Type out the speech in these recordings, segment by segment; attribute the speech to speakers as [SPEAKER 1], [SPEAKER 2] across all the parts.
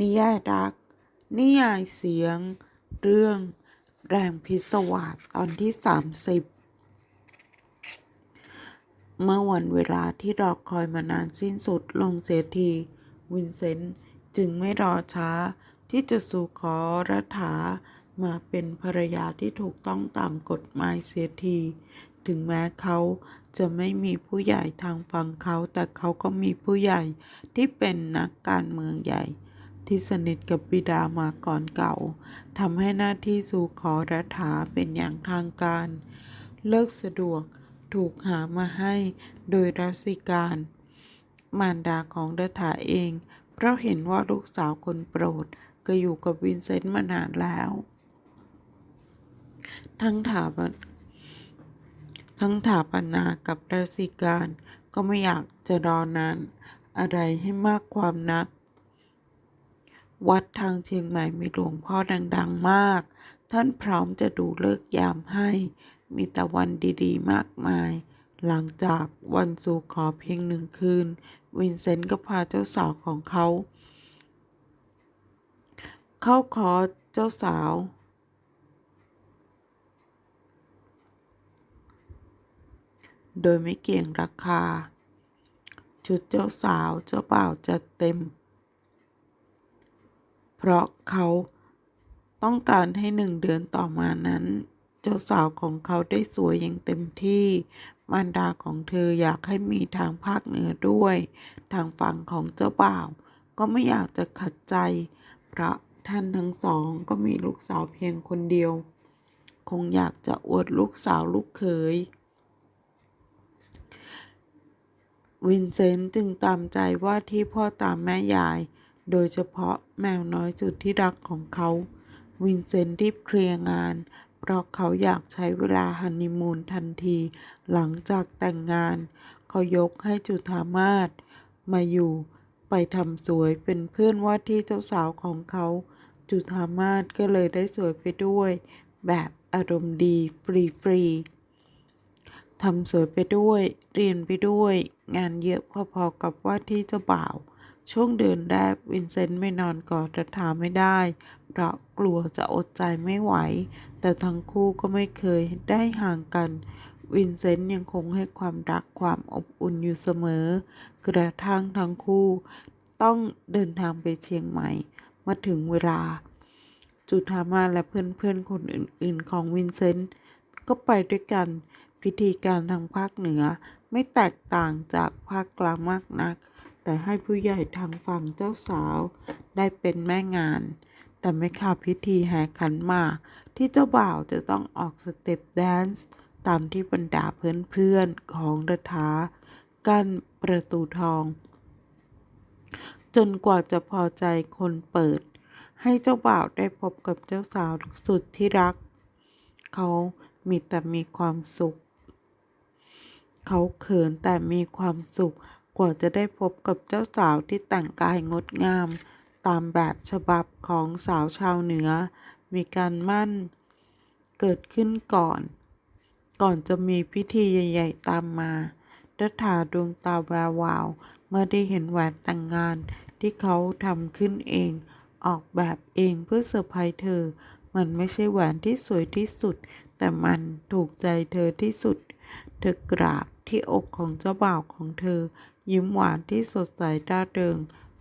[SPEAKER 1] นิยายรัก นิยายเสียง เรื่อง แรงพิศวาสตอนที่ 30 เมื่อวันเวลาที่รอคอยมานานสิ้นสุดลงเสียที วินเซนต์จึงไม่รอช้า ที่จะสู่ขอรัฐามาเป็นภรรยาที่ถูกต้องตามกฎหมายเสียที ถึงแม้เขาจะไม่มีผู้ใหญ่ทางฝั่งเขา แต่เขาก็มีผู้ใหญ่ที่เป็นนักการเมืองใหญ่ ที่สนิทกับบิดามาก่อนเก่าทำให้หน้าที่สู่ขอรัฐาเป็นอย่างทางการ เลิกสะดวกถูกหามาให้โดยรัสิการ มารดาของรัฐาเอง เพราะเห็นว่าลูกสาวคนโปรดก็อยู่กับวินเซนต์มานานแล้ว ทั้งถาปนทั้งถาปนากับรัสสิการก็ไม่อยากจะรอนานอะไรให้มากความนัก วัดทางเชียงใหม่มีหลวงพ่อดังๆมาก ท่านพร้อมจะดูเลิกยามให้ มีแต่วันดีๆ มากมาย หลังจากวันสู่ขอเพียงหนึ่งคืน วินเซนต์ก็พาเจ้าสาวของเขา เข้าขอเจ้าสาว โดยไม่เกี่ยงราคา ชุดเจ้าสาวเจ้าบ่าวจัดเต็ม ราะเขาต้องการให้หนึ่งเดือนต่อมานั้น เจ้าสาวของเขาได้สวยอย่างเต็มที่ มารดาของเธออยากให้มีทางภาคเหนือด้วย ทางฝั่งของเจ้าบ่าว ก็ไม่อยากจะขัดใจ เพราะท่านทั้งสองก็มีลูกสาวเพียงคนเดียว คงอยากจะอวดลูกสาวลูกเขยวินเซนต์จึงตามใจว่าที่พ่อตามแม่ยาย โดยเฉพาะแมวน้อยสุดที่รักของเขา วินเซนต์รีบเคลียร์งาน เพราะเขาอยากใช้เวลาฮันนีมูนทันที หลังจากแต่งงาน เขายกให้จุธามาศมาอยู่ ไปทำสวยเป็นเพื่อนว่าที่เจ้าสาวของเขา จุธามาศก็เลยได้สวยไปด้วย แบบอารมณ์ดีฟรีๆทำสวยไปด้วย เรียนไปด้วย งานเยอะพอๆกับว่าที่เจ้าบ่าว ช่วงเดือนแรกวินเซนต์ไม่นอนกอดรัฐาไม่ได้ เพราะกลัวจะอดใจไม่ไหว แต่ทั้งคู่ก็ไม่เคยได้ห่างกัน วินเซนต์ยังคงให้ความรักความอบอุ่นอยู่เสมอ กระทั่งทั้งคู่ต้องเดินทางไปเชียงใหม่ มาถึงเวลา จุธามาและเพื่อนๆคนอื่นๆ ของวินเซนต์ก็ไปด้วยกัน พิธีการทางภาคเหนือไม่แตกต่างจากภาคกลางมากนัก แต่ให้ผู้ใหญ่ทางฝั่งเจ้าสาวได้เป็นแม่งาน แต่ไม่ขาดพิธีแห่ขันหมากที่เจ้าบ่าวจะต้องออกสเต็ปแดนซ์ตามที่บรรดาเพื่อนๆของรัฐากั้นประตูทอง จนกว่าจะพอใจคนเปิด ให้เจ้าบ่าวได้พบกับเจ้าสาวสุดที่รัก เขามีแต่มีความสุข เขาเขินแต่มีความสุข กว่าจะได้พบกับเจ้าสาวที่แต่งกายงดงาม ตามแบบฉบับของสาวชาวเหนือ มีการมั่นเกิดขึ้นก่อน ก่อนจะมีพิธีใหญ่ ๆ ตามมารัฐาดวงตาแวววาว เมื่อได้เห็นแหวนแต่งงานที่เขาทำขึ้นเอง ออกแบบเองเพื่อเซอร์ไพรส์เธอ มันไม่ใช่แหวนที่สวยที่สุด แต่มันถูกใจเธอที่สุด เธอกราบที่อกของเจ้าบ่าวของเธอ ยิ้มหวานที่สดใสร่าเริง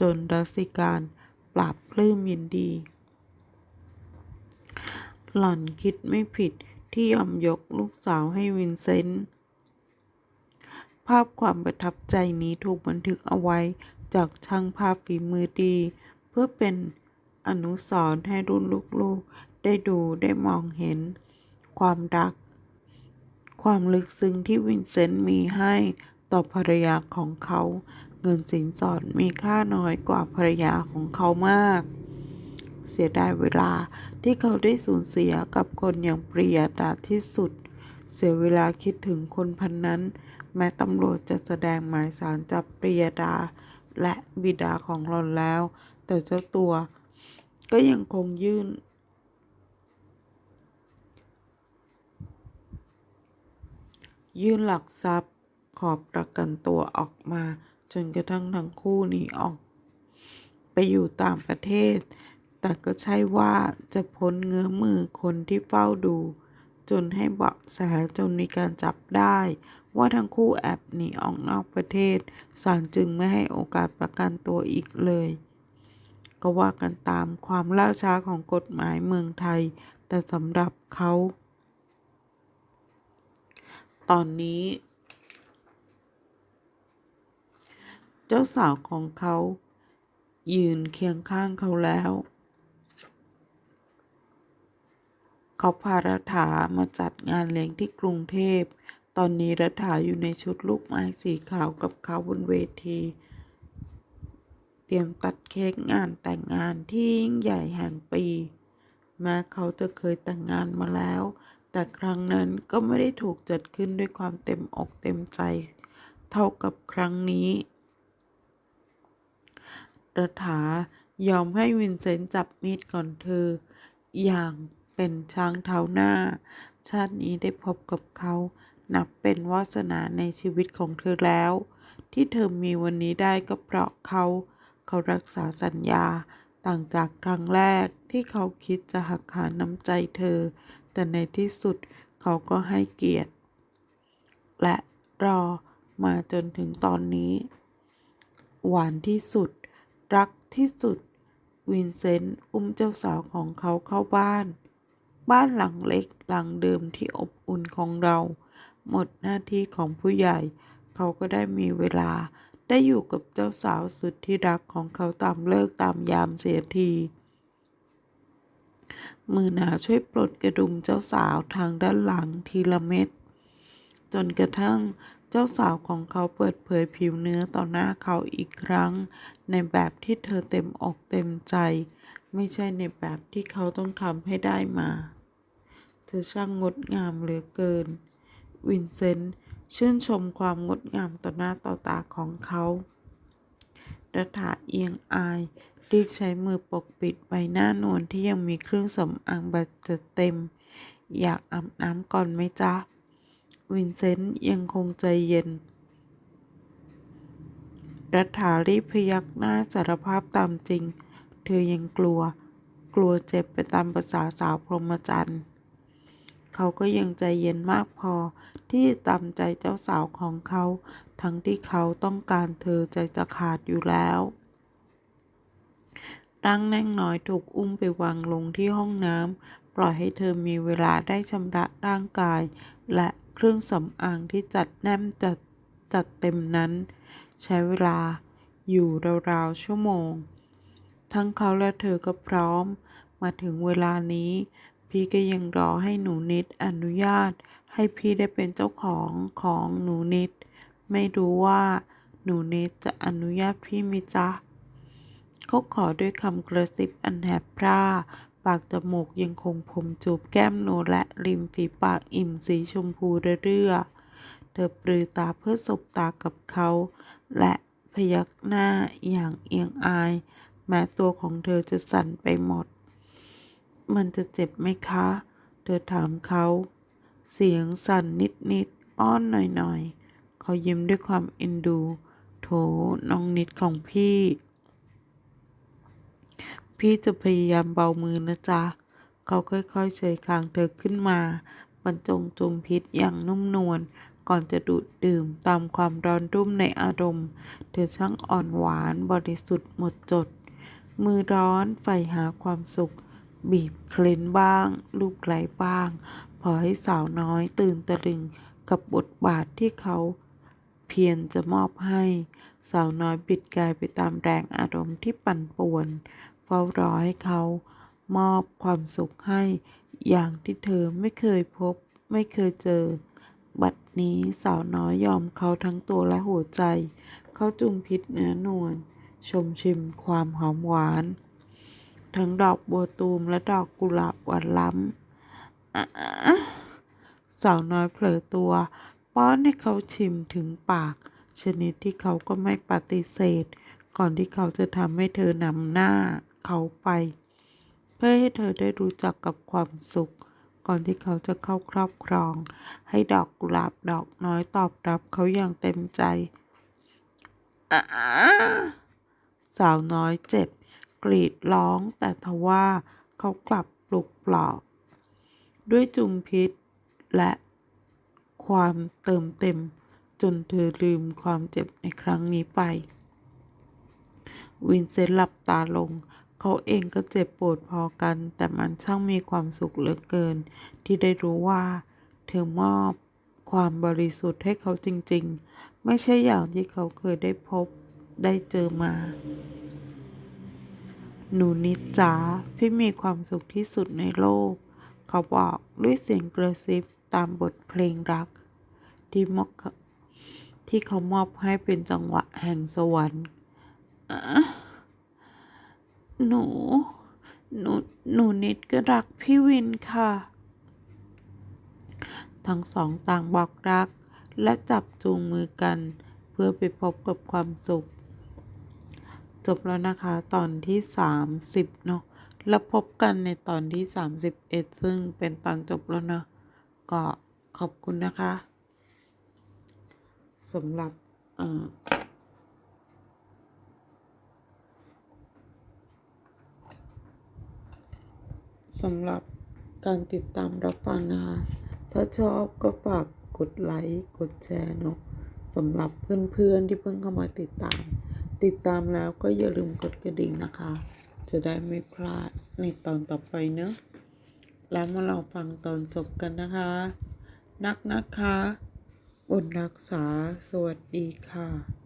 [SPEAKER 1] จนรัสิการปราบปลื้มยินดี หล่อนคิดไม่ผิดที่ยอมยกลูกสาวให้วินเซนต์ภาพความประทับใจนี้ถูกบันทึกเอาไว้จากช่างภาพฝีมือดี เพื่อเป็นอนุสรณ์ให้รุ่นลูกๆ ได้ดูได้มองเห็น ความรัก ความลึกซึ้งที่วินเซนต์มีให้ ต่อภรรยาของเขา เงินสินสอดมีค่าน้อยกว่าภรรยาของเขามาก เสียดายเวลาที่เขาได้สูญเสียกับคนอย่างปริยดาที่สุด เสียเวลาคิดถึงคนพันนั้น แม้ตำรวจจะแสดงหมายสารจับปริยดา และบิดาของหลอนแล้ว แต่เจ้าตัวก็ยังคงยื่นยื่นหลักทรัพย์ ขอประกันตัวออกมา จนกระทั่งทั้งคู่หนีออก ไปอยู่ต่างประเทศ แต่ก็ใช่ว่าจะพ้นเงื้อมือคนที่เฝ้าดู จนให้เบาะแสจนมีการจับได้ ว่าทั้งคู่แอบหนีออกนอกประเทศศาลจึงไม่ให้โอกาสประกันตัวอีกเลย ก็ว่ากันตามความล่าช้าของกฎหมายเมืองไทย แต่สำหรับเขาตอนนี้ เจ้าสาวของเขา ยืนเคียงข้างเขาแล้ว เขาพารัฐามาจัดงานเลี้ยงที่กรุงเทพ ตอนนี้รัฐาอยู่ในชุดลูกไม้สีขาวกับเขาบนเวที เตรียมตัดเค้กงานแต่งงานที่ยิ่งใหญ่แห่งปีแม้เขาจะเคยแต่งงานมาแล้ว แต่ครั้งนั้นก็ไม่ได้ถูกจัดขึ้นด้วยความเต็มอกเต็มใจ เท่ากับครั้งนี้ รัฐายอมให้วินเซนต์จับมีดก่อนเธอ อย่างเป็นช้างเท้าหน้า ชาตินี้ได้พบกับเขา นับเป็นวาสนาในชีวิตของเธอแล้ว ที่เธอมีวันนี้ได้ก็เพราะเขา เขารักษาสัญญาต่างจากครั้งแรกที่เขาคิดจะหักหาน้ำใจเธอ แต่ในที่สุดเขาก็ให้เกียรติ และรอมาจนถึงตอนนี้ หวานที่สุด รักที่สุด วินเซนต์อุ้มเจ้าสาวของเขาเข้าบ้าน บ้านหลังเล็กหลังเดิมที่อบอุ่นของเรา หมดหน้าที่ของผู้ใหญ่ เขาก็ได้มีเวลาได้อยู่กับเจ้าสาวสุดที่รักของเขาตามเลิกตามยามเสียที มือหนาช่วยปลดกระดุมเจ้าสาวทางด้านหลังทีละเม็ดจนกระทั่ง เจ้าสาวของเขาเปิดเผยผิวเนื้อต่อหน้าเขาอีกครั้ง ในแบบที่เธอเต็มอกเต็มใจ ไม่ใช่ในแบบที่เขาต้องทำให้ได้มา เธอช่างงดงามเหลือเกิน วินเซนต์ชื่นชมความงดงามต่อหน้าต่อตาของเขารัฐาเอียงอาย รีบใช้มือปกปิดใบหน้านวลที่ยังมีเครื่องสำอางแบบจัดเต็ม อยากอาบน้ำก่อนไหมจ๊ะ วินเซนต์ยังคงใจเย็น รัฐารีบพยักหน้าสารภาพตามจริง เธอยังกลัว กลัวเจ็บไปตามภาษาสาวพรหมจรรย์ เขาก็ยังใจเย็นมากพอที่จะตามใจเจ้าสาวของเขา ทั้งที่เขาต้องการเธอใจจะขาดอยู่แล้วร่างแน่งน้อยถูกอุ้มไปวางลงที่ห้องน้ำปล่อยให้เธอมีเวลาได้ชำระร่างกาย และ เครื่องสำอางที่จัดแนมจัดจัดเต็มนั้น ใช้เวลาอยู่ราวๆชั่วโมง ทั้งเขาและเธอก็พร้อม มาถึงเวลานี้ พี่ก็ยังรอให้หนูนิดอนุญาต ให้พี่ได้เป็นเจ้าของของหนูนิด ไม่รู้ว่า หนูนิดจะอนุญาตพี่มิจ๊ะเขาขอด้วยคำกระซิบอันแหบพร่า ปากจมูกยังคงผมจูบแก้มโนและริมฝีปากอิ่มสีชมพูเรื่อเธอปรือตาเพื่อสบตากับเขา และพยักหน้าอย่างเอียงอาย แม้ตัวของเธอจะสั่นไปหมด มันจะเจ็บไหมคะ เธอถามเขา เสียงสั่นนิดๆ อ้อนหน่อยๆ เขายิ้มด้วยความเอ็นดู โถน้องนิดของพี่ พี่จะพยายามเบามือนะจ๊ะ เขาค่อยๆเฉยคางเธอขึ้นมา บรรจงจุมพิษอย่างนุ่มนวล ก่อนจะดูดดื่มตามความร้อนรุ่มในอารมณ์ เธอช่างอ่อนหวานบริสุทธิ์หมดจด มือร้อนใฝ่หาความสุข บีบเคล้นบ้าง ลูกไหลบ้าง พอให้สาวน้อยตื่นตะลึงกับบทบาทที่เขาเพียรจะมอบให้ สาวน้อยบิดกายไปตามแรงอารมณ์ที่ปั่นป่วน เฝ้ารอให้เขามอบความสุขให้ อย่างที่เธอไม่เคยพบ ไม่เคยเจอ บัดนี้สาวน้อยยอมเขาทั้งตัวและหัวใจ เขาจุมพิษเนื้อนวลชมชิมความหอมหวาน ทั้งดอกบัวตูมและดอกกุหลาบหวานล้ำสาวน้อยเผลอตัวป้อนให้เขาชิมถึงปาก ชนิดที่เขาก็ไม่ปฏิเสธ ก่อนที่เขาจะทำให้เธอนำหน้า เขาไป เพื่อให้เธอได้รู้จักกับความสุข ก่อนที่เขาจะเข้าครอบครอง ให้ดอกกุหลาบดอกน้อยตอบรับเขาอย่างเต็มใจสาวน้อยเจ็บ กรีดร้องแต่ทว่าเขากลับปลุกปลอบ ด้วยจุมพิษและความเติมเต็ม จนเธอลืมความเจ็บในครั้งนี้ไป วินเซนต์หลับตาลง เขาเองก็เจ็บปวดพอกัน แต่มันช่างมีความสุขเหลือเกิน ที่ได้รู้ว่า เธอมอบความบริสุทธิ์ให้เขาจริง ๆ ไม่ใช่อย่างที่เขาเคยได้พบได้เจอมา หนูนิดจ๋าพี่มีความสุขที่สุดในโลก เขาบอกด้วยเสียงกระซิบตามบทเพลงรัก ที่มอบที่เขามอบให้เป็นจังหวะแห่งสวรรค์ หนู หนู หนูนิดก็รักพี่วินค่ะ ทั้งสองต่างบอกรัก และจับจูงมือกัน เพื่อไปพบกับความสุข จบแล้วนะคะ ตอนที่ 30 เนาะ แล้วพบกันในตอนที่ 31 ซึ่งเป็นตอนจบแล้วเนาะ ก็ขอบคุณนะคะสำหรับเอ่อ สำหรับการติดตามรับฟังนะคะ ถ้าชอบก็ฝากกดไลค์ กดแชร์เนาะสำหรับเพื่อนๆที่เพิ่งเข้ามาติดตาม ติดตามแล้วก็อย่าลืมกดกระดิ่งนะคะ จะได้ไม่พลาดในตอนต่อไปเนอะแล้วมาเราฟังตอนจบกันนะคะ นักนะคะอดรักษา สวัสดีค่ะ